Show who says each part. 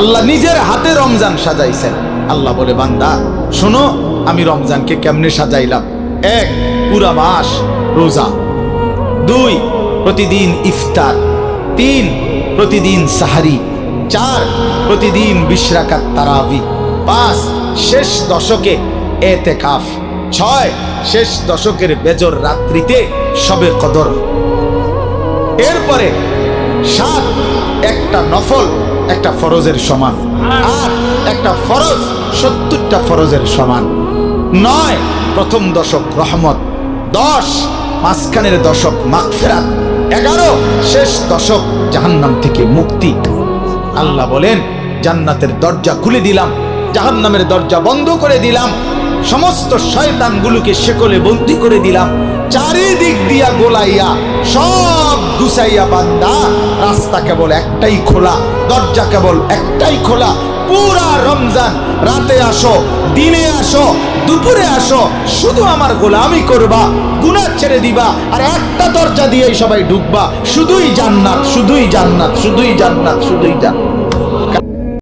Speaker 1: আল্লাহ নিজের হাতে রমজান সাজাইছেন। আল্লাহ বলে, বান্দা, শোনো, আমি রমজানকে কেমনে সাজাইলাম? এক, পুরা মাস রোজা। দুই, প্রতিদিন ইফতার। তিন, প্রতিদিন সাহারি। চার, প্রতিদিন বিশ্রাকাত তারাবি। পাঁচ, শেষ দশকে এতে কাফ ছয়, শেষ দশকের বেজর রাত্রিতে সবে কদর। এরপরে সাত একটা নফল, একটা ফরজের সমান। আট একটা ফরজ সত্তরটা ফরজের সমান। নয়, প্রথম দশক রহমত, দশ, মাঝখানের দশক মাগফেরাত, এগারো, শেষ দশক জাহান্নাম থেকে মুক্তি। আল্লাহ বলেন, জান্নাতের দরজা খুলে দিলাম, জাহান্নামের দরজা বন্ধ করে দিলাম, সমস্ত শয়তানগুলোকে শেকলে বন্দি করে দিলাম, চারিদিক দিয়া গোলাইয়া সব গুছাইয়া বান্দা, রাস্তা কেবল একটাই খোলা, দরজা কেবল একটাই খোলা। পুরা রমজান রাতে আসো, দিনে আসো, দুপুরে আসো, শুধু আমার গোলামি করবা গুণা ছেড়ে দিবা, আর একটা দরজা দিয়েই সবাই ঢুকবা। শুধুই জান্নাত শুধুই জান্নাত শুধুই জান্নাত শুধুই জান্নাত।